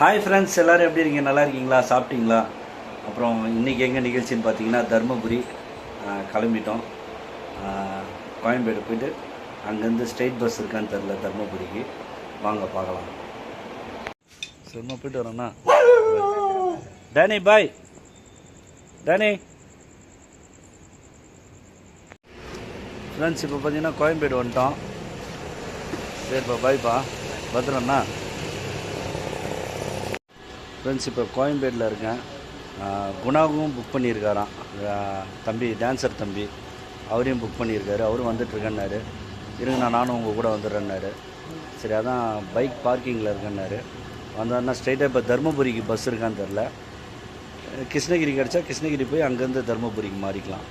Hi friends எல்லோரும் எப்படி இருக்கீங்க? நல்லா இருக்கீங்களா? சாப்பிட்டீங்களா? அப்புறம் இன்றைக்கி எங்கே நிகழ்ச்சின்னு பார்த்தீங்கன்னா தருமபுரி கிளம்பிட்டோம். கோயம்பேடு போயிட்டு அங்கேருந்து ஸ்ட்ரெயிட் பஸ் இருக்கான்னு தெரில தருமபுரிக்கு. வாங்க பார்க்கலாம். சும்மா போயிட்டு வரோண்ணா டேனி பாய். டேனி. ஃப்ரெண்ட்ஸ் இப்போ பார்த்தீங்கன்னா கோயம்பேடு வந்துட்டோம். சரிப்பா பாய்ப்பா பத்திரம்ண்ணா ஃப்ரெண்ட்ஸ் இப்போ கோயம்பேடில் இருக்கேன். குணாவும் புக் பண்ணியிருக்காராம். தம்பி டான்சர் தம்பி. அவரையும் புக் பண்ணியிருக்காரு. அவரும் வந்துட்டுருக்கேன்னாரு. இருங்க நான் நானும் உங்கள் கூட வந்துடுறேன்னாரு. சரி அதான் பைக் பார்க்கிங்கில் இருக்கேன்னாரு. வந்தாருன்னா ஸ்ட்ரைட்டாக இப்போ தருமபுரிக்கு பஸ் இருக்கான்னு தெரில கிருஷ்ணகிரி கிடச்சா கிருஷ்ணகிரி போய் அங்கேருந்து தருமபுரிக்கு மாறிக்கலாம்.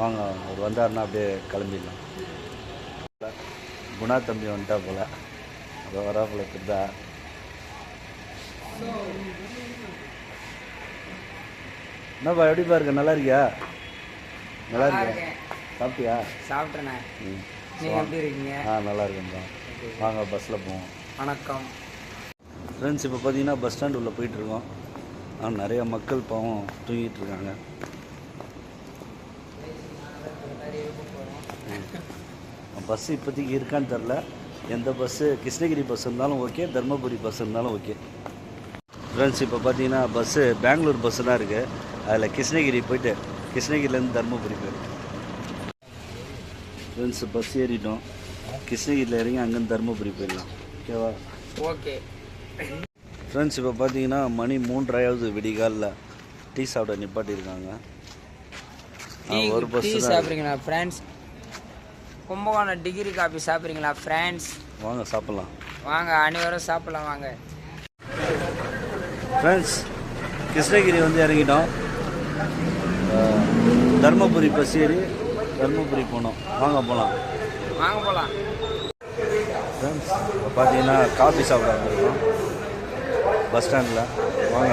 வாங்க அவர் வந்தார்னா அப்படியே கிளம்பிடலாம். குணா தம்பி வந்துட்டா போல். அதை வராப்புல இருக்குதா என்னப்பா எப்படிப்பா இருக்க? நல்லா இருக்கியா? நல்லா இருக்கியா? சாப்பிட்டியா? சாப்பிட்றேண்ணே ம். நீங்கள் எப்படி இருக்கீங்க? ஆ நல்லா இருக்கேன்ப்பா வாங்க பஸ்ஸில் போவோம். வணக்கம். ஃப்ரெண்ட்ஸ் இப்போ பார்த்தீங்கன்னா பஸ் ஸ்டாண்ட் உள்ள போயிட்டு இருக்கோம். ஆ நிறைய மக்கள் பாவம் தூங்கிட்டு இருக்காங்க. பஸ் இப்போதைக்கு இருக்கான்னு தெரில. எந்த பஸ்ஸு கிருஷ்ணகிரி பஸ் இருந்தாலும் ஓகே தர்மபுரி பஸ் இருந்தாலும் ஓகே ஃப்ரெண்ட்ஸ் இப்போ பார்த்தீங்கன்னா பஸ்ஸு பெங்களூர் பஸ்ஸு தான் இருக்குது அதில் கிருஷ்ணகிரி போயிட்டு கிருஷ்ணகிரிலேருந்து தர்மபுரி போயிருக்கு ஃப்ரெண்ட்ஸ் பஸ் ஏறிட்டோம். கிருஷ்ணகிரியில் இறங்கி அங்கேருந்து தர்மபுரி போயிடலாம். ஓகேவா ஓகே ஃப்ரெண்ட்ஸ் இப்போ பார்த்தீங்கன்னா மணி மூன்றாவது விடிகாலில் டீ சாப்பிட நிப்பாட்டியிருக்காங்க. ஒரு பஸ் சாப்பிட்றீங்களா ஃப்ரெண்ட்ஸ் கும்பகோணம் டிகிரி காபி சாப்பிட்றீங்களா ஃப்ரெண்ட்ஸ் வாங்க சாப்பிட்லாம். வாங்க அனைவரும் சாப்பிடலாம் வாங்க. ஃப்ரெண்ட்ஸ் கிருஷ்ணகிரி வந்து இறங்கிட்டோம். தர்மபுரி பஸ் ஏறி தர்மபுரி போனோம். வாங்க போகலாம் வாங்க போகலாம் ஃப்ரெண்ட்ஸ் இப்போ பார்த்தீங்கன்னா காஃபி சாப்பிட வந்திருக்கோம். பஸ் ஸ்டாண்டில் வாங்க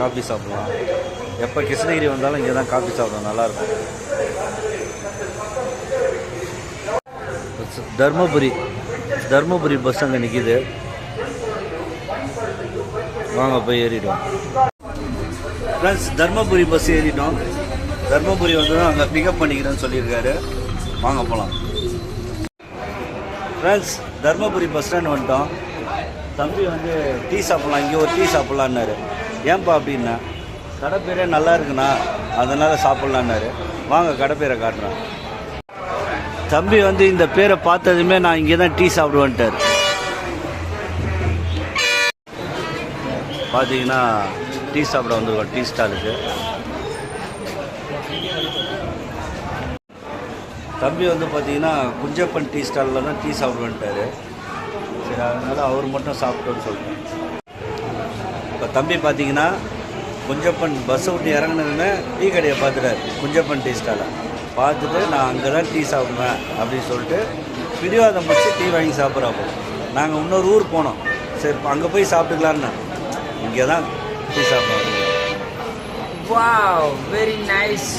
காஃபி சாப்பிட்லாம். எப்போ கிருஷ்ணகிரி வந்தாலும் இங்கே தான் காஃபி சாப்பிடும் நல்லாயிருக்கும் தர்மபுரி தர்மபுரி பஸ் அங்கே நிற்கிது வாங்க போய் ஏறிடுவோம். ஃப்ரெண்ட்ஸ் தர்மபுரி பஸ் ஏறிட்டோம். தர்மபுரி வந்து அங்கே பிக்கப் பண்ணிக்கிறேன்னு சொல்லியிருக்காரு. வாங்க போகலாம் ஃப்ரெண்ட்ஸ் தர்மபுரி பஸ் ஸ்டாண்ட் வந்துட்டோம். தம்பி வந்து டீ சாப்பிட்லாம் இங்கே ஒரு டீ சாப்பிட்லான்னாரு. ஏன்பா அப்படின்னா கடை பேரே நல்லா இருக்குண்ணா அதனால் சாப்பிட்லான்னாரு. வாங்க கடை பேரை காட்டுறேன் தம்பி வந்து இந்த பேரை பார்த்ததுமே நான் இங்கே தான் டீ சாப்பிடுவேன்ட்டார். பார்த்தீங்கன்னா டீ சாப்பிட வந்துருக்கோம். டீ ஸ்டாலுக்கு தம்பி வந்து பார்த்தீங்கன்னா குஞ்சப்பன் டீ ஸ்டாலில் தான் டீ சாப்பிடுவேன்ட்டாரு. சரி அதனால் அவர் மட்டும் சாப்பிட்டோன்னு சொல்லிட்டேன் இப்போ தம்பி பார்த்தீங்கன்னா குஞ்சப்பன் பஸ்ஸை விட்டு இறங்கினதுமே டீ கடையை பார்த்துட்டாரு குஞ்சப்பன் டீ ஸ்டாலை. பார்த்துட்டு நான் அங்கே தான் டீ சாப்பிடுவேன் அப்படின்னு சொல்லிட்டு பிடிவாதம் முடிச்சு டீ வாங்கி சாப்பிட்றப்போ நாங்கள் இன்னொரு ஊர் போனோம். சரி அங்கே போய் சாப்பிட்டுக்கலான்னு இங்கே தான் டீ சாப்பிடுவோம் wow very nice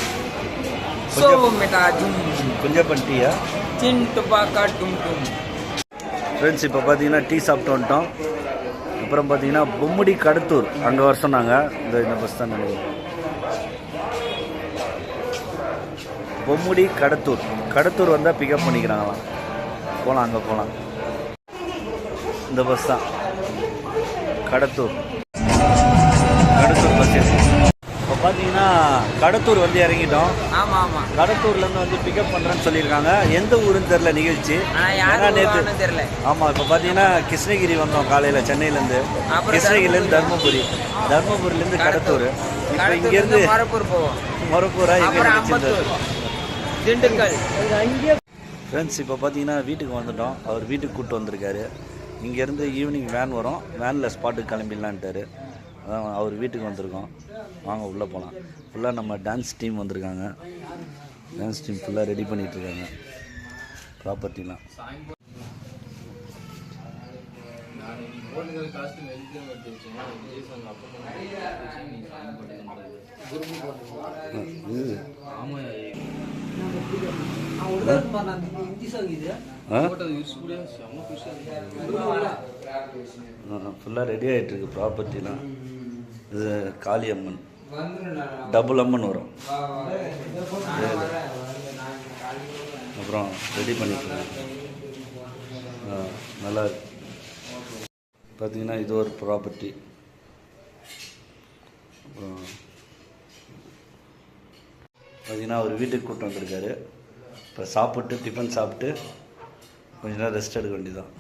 so mega ஜும் குஞ்சப்பன் டீயா? சின் துப்பாக்கா டும் டும் ஃப்ரெண்ட்ஸ் இப்போ பார்த்தீங்கன்னா டீ சாப்பிட்டு வந்துட்டோம். அப்புறம் பார்த்தீங்கன்னா பொம்முடி கடத்தூர் அங்கே வர சொன்னாங்க. இந்த இந்த பஸ் தான் நினைக்கிறேன். பொம்முடி கடத்தூர். கடத்தூர் வந்தால் பிக்கப் பண்ணிக்கிறாங்களாம் போகலாம் அங்கே போகலாம் இந்த பஸ் தான். கடத்தூர். கடத்தூர் பஸ் இப்போ பார்த்தீங்கன்னா கடத்தூர் வந்து இறங்கிட்டோம். ஆமா ஆமா. கடத்தூர்லேருந்து வந்து பிக்கப் பண்ணுறேன்னு சொல்லியிருக்காங்க. எந்த ஊருன்னு தெரில நிகழ்ச்சி. ஆனா ஏன்னா யாரும் நேத்து வருவான்னு தெரியல. ஆமாம் இப்போ பார்த்தீங்கன்னா கிருஷ்ணகிரி வந்தோம் காலையில் சென்னையிலேருந்து. கிருஷ்ணகிரிலேருந்து தர்மபுரி. தர்மபுரிலேருந்து கடத்தூர். இப்போ இங்கேருந்து மரப்பூர் போவோம். மொரப்பூரா எங்கே திண்டுக்கல். ஃப்ரெண்ட்ஸ் இப்போ பார்த்தீங்கன்னா வீட்டுக்கு வந்துட்டோம். அவர் வீட்டுக்கு கூப்பிட்டு வந்திருக்காரு. இங்கேருந்து ஈவினிங் வேன் வரும். வேனில் ஸ்பாட்டுக்கு கிளம்பிடலான்ட்டாரு. அதான் அவர் வீட்டுக்கு வந்திருக்கோம் வாங்க உள்ளே போகலாம் ஃபுல்லாக நம்ம டான்ஸ் டீம் வந்திருக்காங்க டான்ஸ் டீம் ஃபுல்லாக ரெடி பண்ணிகிட்ருக்காங்க ப்ராப்பர்ட்டிலாம் இது ஆ? ஃபுல்லாக ரெடி ஆகிட்டு இருக்கு ப்ராப்பர்ட்டிலாம் இது காளியம்மன். டபுள் அம்மன் வரும். அப்புறம் ரெடி பண்ணிக்கலாம் நல்லா இருக்கு பார்த்தீங்கன்னா இது ஒரு ப்ராப்பர்ட்டி அப்புறம் பார்த்தீங்கன்னா அவர் வீட்டுக்கு கூட்டம் வந்திருக்காரு. இப்போ சாப்பிட்டு டிஃபன் சாப்பிட்டு கொஞ்ச நேரம் ரெஸ்ட் எடுக்க வேண்டியதான்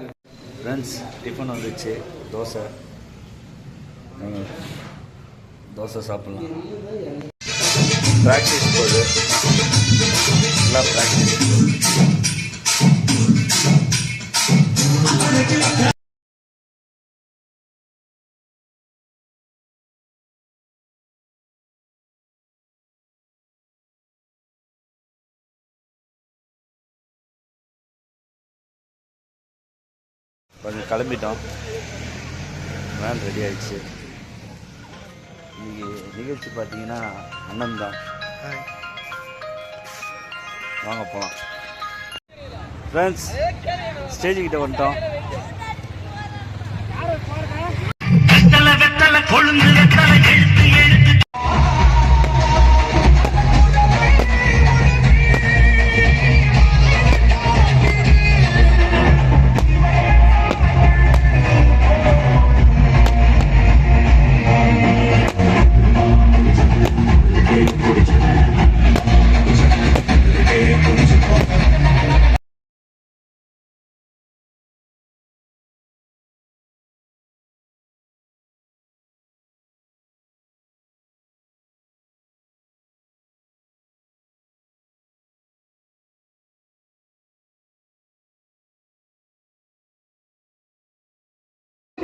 பீம் ஃப்ரெண்ட்ஸ் டிஃபன் வந்துச்சு. தோசை. தோசை சாப்பிட்லாம். ப்ராக்டிஸ் போகுது நல்லா ப்ராக்டிஸ் கொஞ்சம் கிளம்பிட்டோம். வேன் ரெடி ஆயிடுச்சு. இன்னைக்கு நிகழ்ச்சி பார்த்தீங்கன்னா அண்ணன் தான். வாங்க போகலாம் ஃப்ரெண்ட்ஸ் ஸ்டேஜ் கிட்டே வந்துட்டோம்.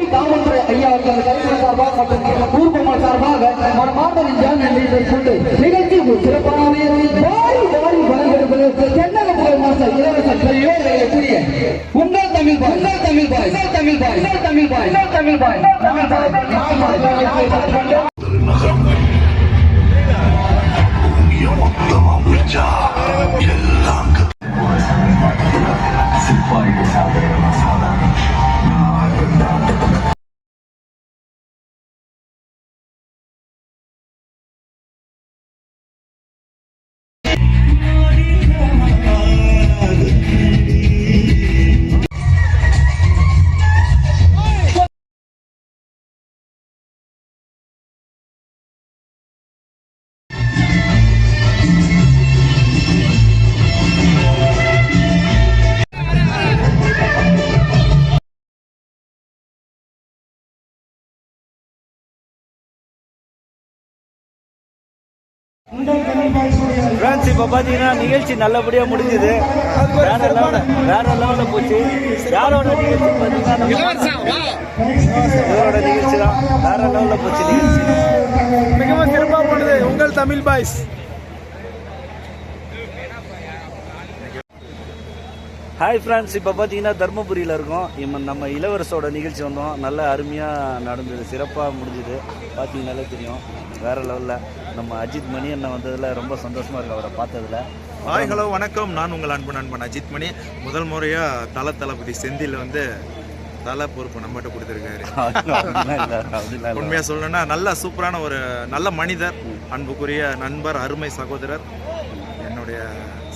காவல்துறை ஐயா அவர்கள் தலைவர் சார்பாக மற்றும் ஊர்வலம் சார்பாக மனமார்ந்த நெஞ்சால் நன்றி கொண்டு நிகழ்ச்சி சிறப்பான முறையில் வாரி வாரி வழங்கெடுப்பதற்கு தென்னக புகழ் மாஸ்டர் இளவரசர் கூடிய உங்கள் தமிழ் பாய் உங்கள் தமிழ் பாய் உங்கள் தமிழ் பாய் உங்கள் தமிழ் பாய் உங்கள் தமிழ் பாய் நான் சார்பாக நான் ஃப்ரெண்ட்ஸ் இப்போ பார்த்தீங்கன்னா நிகழ்ச்சி நல்லபடியாக முடிஞ்சது. வேற லெவலில் வேற லெவலில் போச்சு. யாரோட நிகழ்ச்சி பார்த்தீங்கன்னா இவரோட நிகழ்ச்சி தான்? வேற லெவலில் போச்சு நிகழ்ச்சி. மிகவும் சிறப்பாக போனது உங்கள் தமிழ் பாய்ஸ். ஹாய் ஃப்ரெண்ட்ஸ் இப்போ பார்த்தீங்கன்னா தர்மபுரியில் இருக்கோம். நம்ம இளவரசோட நிகழ்ச்சி வந்தோம். நல்ல அருமையாக நடந்தது. சிறப்பாக முடிஞ்சுது. பார்த்தீங்கனாலே தெரியும். வேற லெவலில் நம்ம அஜித் மணி அண்ணன் வந்ததில் ரொம்ப சந்தோஷமாக இருக்கு அவரை பார்த்ததுல. ஹாய் ஹலோ வணக்கம். நான் உங்கள் அன்பு நண்பன் அஜித் மணி. முதல் முறையாக தல தளபதி செந்தில் வந்து தலை பொறுப்பு நம்மகிட்ட கொடுத்துருக்காரு. உண்மையாக சொல்லணும்னா நல்ல சூப்பரான ஒரு நல்ல மனிதர் அன்புக்குரிய நண்பர் அருமை சகோதரர் என்னுடைய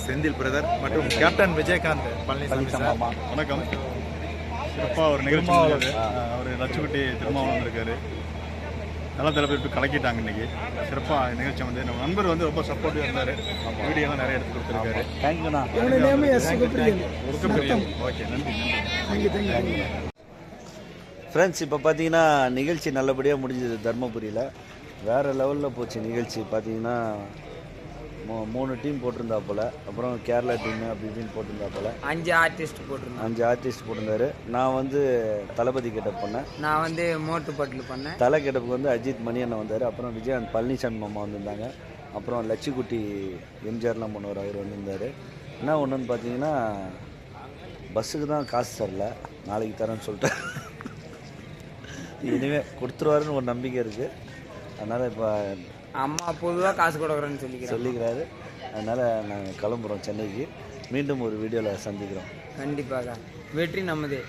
செந்தில் பிரதர் மற்றும் கேப்டன் விஜயகாந்த் பழனிசாமி சார். வணக்கம். சிறப்பாக ஒரு நிகழ்ச்சி அவர் லட்சுக்குட்டி திருமாவளம் வந்திருக்காரு. நல்லா தரப்பு இப்போ கலக்கிட்டாங்க இன்னைக்கு. சிறப்பாக நிகழ்ச்சி வந்து நம்ம நண்பர் வந்து ரொம்ப சப்போர்ட்டிவாக இருந்தார். வீடியோலாம் நிறைய எடுத்து கொடுத்துருக்காரு. தேங்க்யூண்ணா ஓகே நன்றி நன்றி. ஃப்ரெண்ட்ஸ் இப்போ பார்த்தீங்கன்னா நிகழ்ச்சி நல்லபடியாக முடிஞ்சது தர்மபுரியில். வேறு லெவலில் போச்சு நிகழ்ச்சி. பார்த்தீங்கன்னா மூணு டீம் போட்டிருந்தா போல். அப்புறம் கேரளா டீம் அப்படி இப்படின்னு போட்டிருந்தா போல். அஞ்சு ஆர்டிஸ்ட் போட்டிருந்தேன் அஞ்சு ஆர்டிஸ்ட் போட்டிருந்தாரு. நான் வந்து தளபதி கெட்டப் பண்ணேன். நான் வந்து மோட்டு பட்டில் பண்ணேன். தலை கெட்டப்புக்கு வந்து அஜித் மணி அண்ணன் வந்தார். அப்புறம் விஜயகாந்த் பழனிசாமி மாமா வந்திருந்தாங்க. அப்புறம் லட்சுக்குட்டி எம்ஜிஆர்லாம் பண்ணுவார். அவர் வந்திருந்தார். என்ன ஒன்றுன்னு பார்த்தீங்கன்னா பஸ்ஸுக்கு தான் காசு தரல. நாளைக்கு தரேன்னு சொல்லிட்டு இனிமே கொடுத்துருவாருன்னு ஒரு நம்பிக்கை இருக்குது அதனால் இப்போ அம்மா பொதுவாக காசு கொடுக்குறேன்னு சொல்லிக்கிறேன் சொல்லிக்கிறாரு. அதனால் நாங்கள் கிளம்புறோம் சென்னைக்கு. மீண்டும் ஒரு வீடியோவில் சந்திக்கிறோம். கண்டிப்பாக வெற்றி நமதே.